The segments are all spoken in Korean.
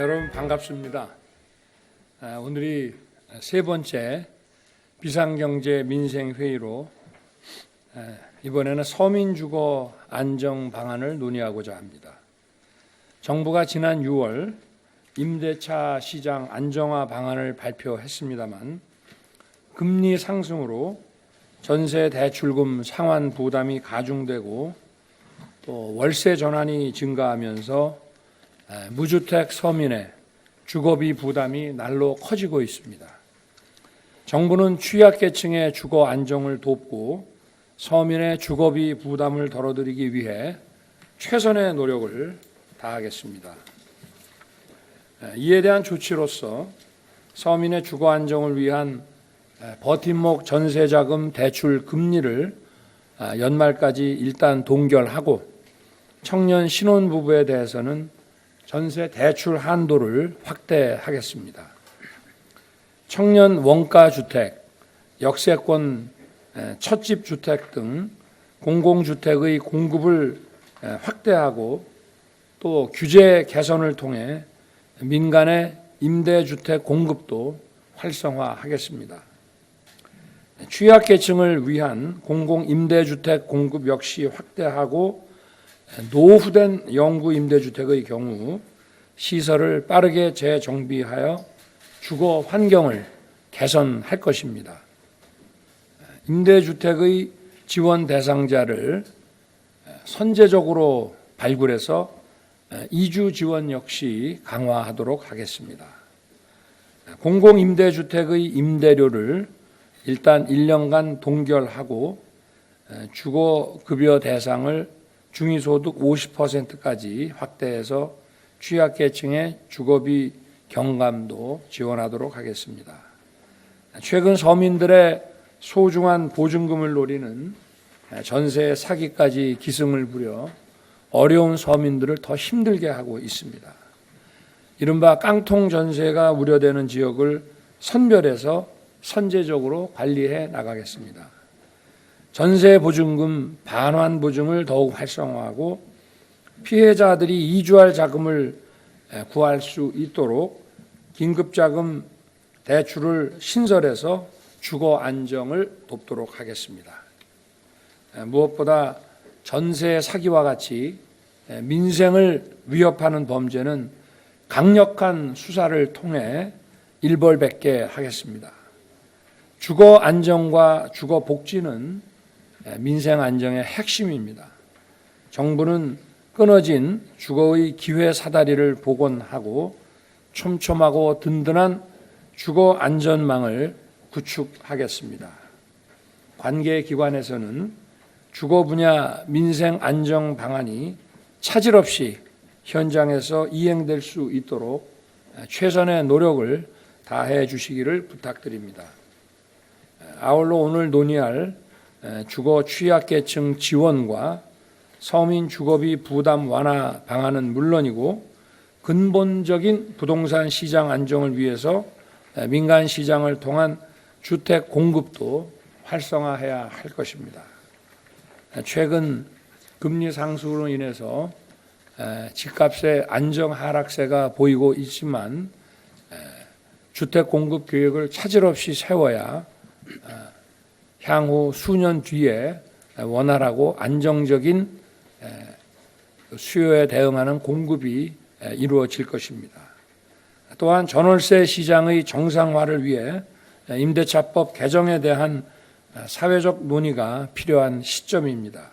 여러분 반갑습니다. 아, 오늘이 세 번째 비상경제 민생회의로 아, 이번에는 서민주거 안정 방안을 논의하고자 합니다. 정부가 지난 6월 임대차 시장 안정화 방안을 발표했습니다만 금리 상승으로 전세 대출금 상환 부담이 가중되고 또 월세 전환이 증가하면서 에, 무주택 서민의 주거비 부담이 날로 커지고 있습니다. 정부는 취약계층의 주거 안정을 돕고 서민의 주거비 부담을 덜어드리기 위해 최선의 노력을 다하겠습니다. 에, 이에 대한 조치로서 서민의 주거 안정을 위한 에, 버팀목 전세자금 대출 금리를 아, 연말까지 일단 동결하고 청년 신혼부부에 대해서는 전세 대출 한도를 확대하겠습니다. 청년 원가 주택, 역세권 첫집 주택 등 공공주택의 공급을 에, 확대하고 또 규제 개선을 통해 민간의 임대주택 공급도 활성화하겠습니다. 취약계층을 위한 공공임대주택 공급 역시 확대하고 노후된 영구 임대주택의 경우 시설을 빠르게 재정비하여 주거 환경을 개선할 것입니다. 임대주택의 지원 대상자를 선제적으로 발굴해서 이주 지원 역시 강화하도록 하겠습니다. 공공임대주택의 임대료를 일단 1년간 동결하고 주거급여 대상을 중위소득 50%까지 확대해서 취약계층의 주거비 경감도 지원하도록 하겠습니다. 최근 서민들의 소중한 보증금을 노리는 전세 사기까지 기승을 부려 어려운 서민들을 더 힘들게 하고 있습니다. 이른바 깡통 전세가 우려되는 지역을 선별해서 선제적으로 관리해 나가겠습니다. 전세 보증금 반환 보증을 더욱 활성화하고 피해자들이 이주할 자금을 구할 수 있도록 긴급 자금 대출을 신설해서 주거 안정을 돕도록 하겠습니다. 무엇보다 전세 사기와 같이 민생을 위협하는 범죄는 강력한 수사를 통해 일벌백계 하겠습니다. 주거 안정과 주거 복지는 민생 안정의 핵심입니다. 정부는 끊어진 주거의 기회 사다리를 복원하고 촘촘하고 든든한 주거 안전망을 구축하겠습니다. 관계 기관에서는 주거 분야 민생 안정 방안이 차질 없이 현장에서 이행될 수 있도록 최선의 노력을 다해 주시기를 부탁드립니다. 아울러 오늘 논의할 주거 취약계층 지원과 서민 주거비 부담 완화 방안은 물론이고 근본적인 부동산 시장 안정을 위해서 민간 시장을 통한 주택 공급도 활성화해야 할 것입니다. 최근 금리 상승으로 인해서 집값의 안정 하락세가 보이고 있지만 주택 공급 계획을 차질 없이 세워야 향후 수년 뒤에 원활하고 안정적인 수요에 대응하는 공급이 이루어질 것입니다. 또한 전월세 시장의 정상화를 위해 임대차법 개정에 대한 사회적 논의가 필요한 시점입니다.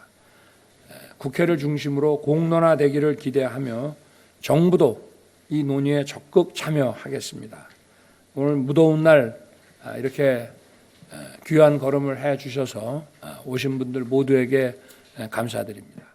국회를 중심으로 공론화되기를 기대하며 정부도 이 논의에 적극 참여하겠습니다. 오늘 무더운 날 이렇게 귀한 걸음을 해 주셔서 오신 분들 모두에게 감사드립니다.